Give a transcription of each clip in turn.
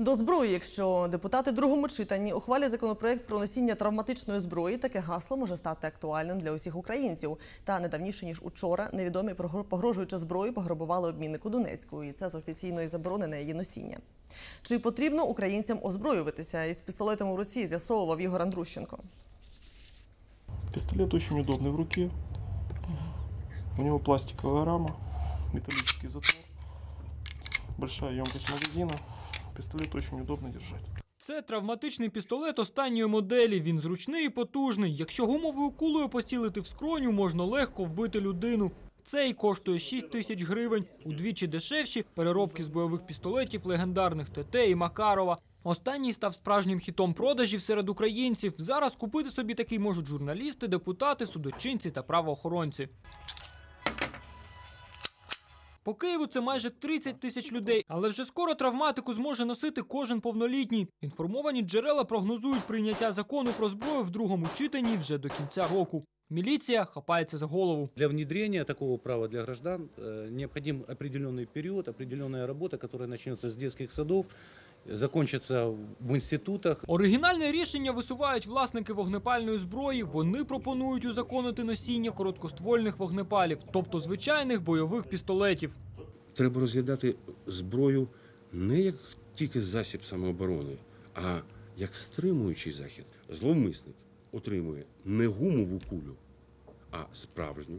До зброї, якщо депутати в другому читанні ухвалять законопроект про носіння травматичної зброї, таке гасло може стати актуальним для усіх українців. Та не давніше ніж учора невідомі погрожуючи зброю пограбували обмінник у Донецьку, і це з офіційної заборони на її носіння. Чи потрібно українцям озброюватися із пістолетом у руці? З'ясовував Ігор Андрущенко. Пистолет очень удобный в руке. У него пластиковая рама, металлический затвор, большая емкость магазина. Пистолет очень удобно держать. Це травматичний пістолет останньої моделі. Він зручний і потужний. Якщо гумовою кулею поцілити в скроню, можна легко вбити людину. Цей коштує 6 тисяч гривень, удвічі дешевші переробки з бойових пістолетів легендарних ТТ і Макарова. Останній став справжнім хітом продажів серед українців. Зараз купити собі такий можуть журналісти, депутати, судочинці та правоохоронці. По Києву це майже 30 тисяч людей, але вже скоро травматику зможе носити кожен повнолітній. Інформовані джерела прогнозують прийняття закону про зброю в другому читанні вже до кінця року. Міліція хапається за голову. Для внедрения такого права для граждан необхідний необходим определенный период, определенная работа, которая начнется с детских садов, закончится в институтах. Оригінальне рішення висувають власники вогнепальної зброї. Вони пропонують узаконити носіння короткоствольних вогнепалів, тобто звичайних бойових пістолетів. треба розглядати зброю не як тільки засіб самооборони, а як стримуючий захід. Зловмисник отримує не гумову кулю, а справжню,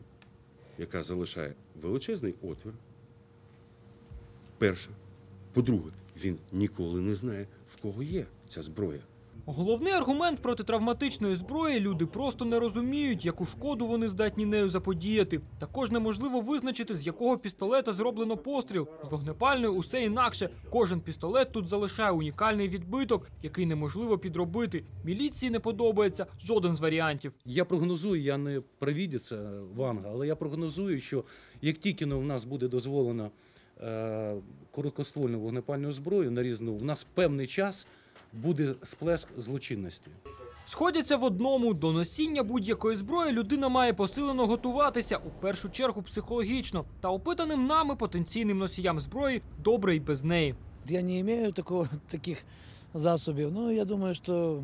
яка залишає величезний отвір. Перше. По-друге, він ніколи не знає, в кого є ця зброя. Головний аргумент проти травматичної зброї люди просто не розуміють, яку шкоду вони здатні нею заподіяти. Також неможливо визначити, з якого пістолета зроблено постріл. З вогнепальною усе інакше. Кожен пістолет тут залишає унікальний відбиток, який неможливо підробити. Міліції не подобається жоден з варіантів. Я прогнозую, я не провідець е, Ванга, але я прогнозую, що як тільки ну, в нас буде дозволено короткоствольну вогнепальну зброю нарізну, в нас певний час буде сплеск злочинності. Сходяться в одному: до носіння будь-якої зброї людина має посилено готуватися у першу чергу психологічно та опитаним нами потенційним носіям зброї добре й без неї. Я не имею такого, таких засобов, но я думаю, что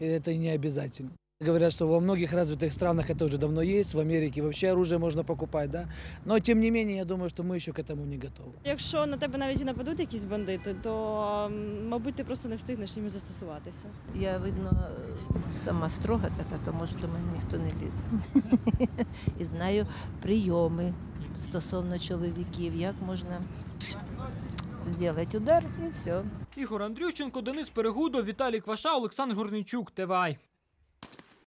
это и не обязательно. Говорят, что во многих развитых странах это уже давно есть, в Америке вообще оружие можно покупать, да. Но тем не менее, я думаю, что мы еще к этому не готовы. Якщо на тебе навіть і нападуть якісь бандити, то м, мабуть ти просто не встигнеш ними застосуватися. Я, видно, сама строга така, то може до мене ніхто не лізе. І знаю прийоми стосовно чоловіків, як можна зробити удар і все. Ігор Андрющенко, Денис Перегудо, Віталій Кваша, Олександр Горничук, ТВАЙ.